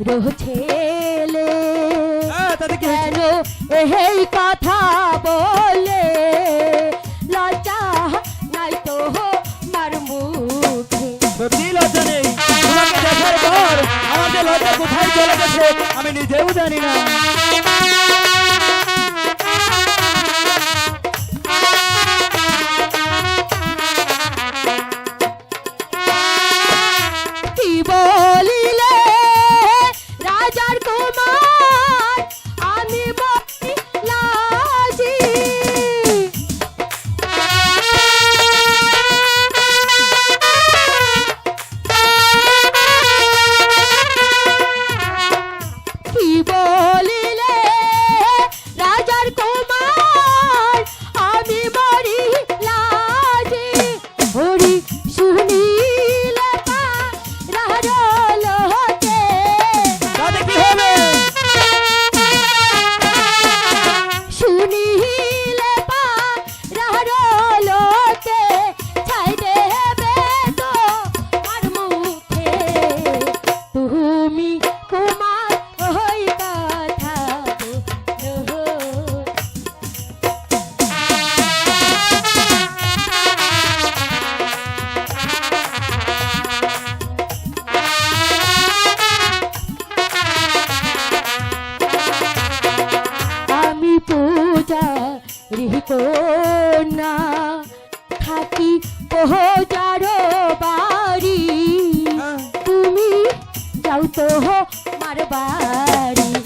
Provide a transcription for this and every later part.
রোছেলে কেন এই কথা বলে? লজ্জা নাই তো মার মুখে। সত্যি লজ্জা নেই। তোমাকে দেখার পর আমার লজ্জা কোথায় চলে গেছে আমি নিজেও জানি না। রিকোনা থাকি পহজার বাড়ি। তুমি যাও তো মার বাড়ি।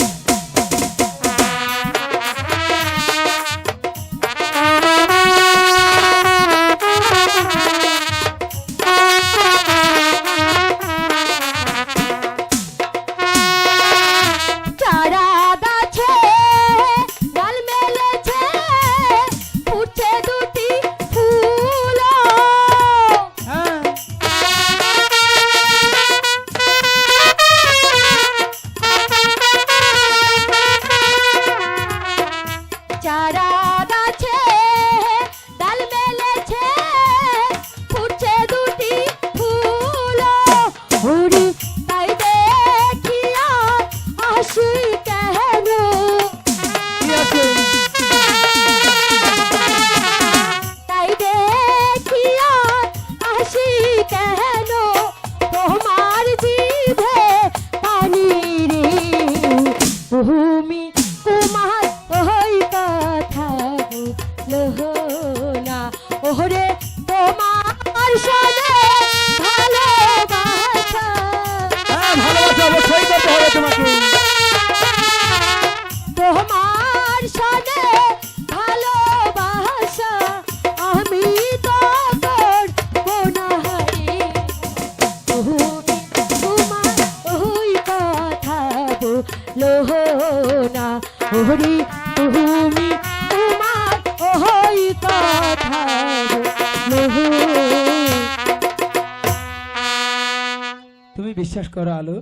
বলো না ওরে তুমি তোমার ওই তুমি বিশ্বাস করো আলো?